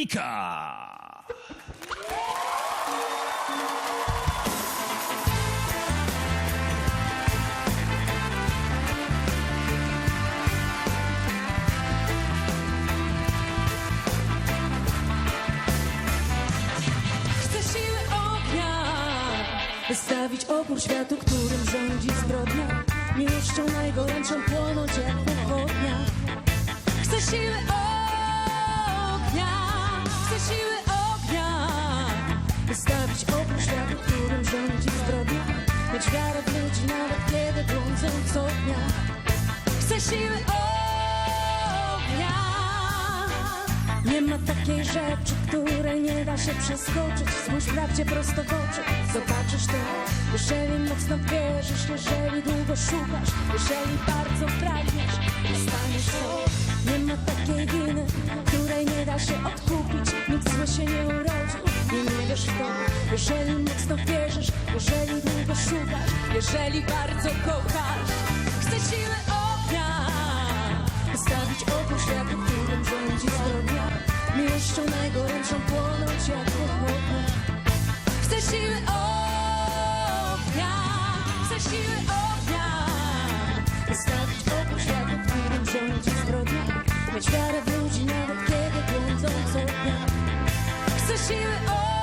Ognia Wystawić opór światu, którym rządzi zbrodnia. Miłością najgorętszą płonąć jak pochodnia Chcę siły Wystawić opór światu, którym rządzi zbrodnia Mieć wiarę w ludzi nawet kiedy błądzą co dnia. Chcę siły ognia. Nie ma takiej rzeczy, której nie da się przeskoczyć. Spójrz prawdzie prosto w oczy, zobaczysz to. Jeżeli mocno wierzysz, jeżeli długo szukasz Jeżeli bardzo pragniesz, dostaniesz to. Nie ma takiej winy, której nie da się odkupić. Nikt zły się nie urodził, Jeżeli mocno wierzysz, jeżeli długo szukasz Jeżeli bardzo kochasz Chcę siły ognia Wystawić opór światu, którym rządzi zbrodnia. Miłością najgorętszą płonąć jak pochodnia Chcę siły ognia Chcę siły ognia Wystawić opór światu, którym rządzi zbrodnia. Mieć wiarę w ludzi nawet kiedy błądzą co dnia. Chcę siły ognia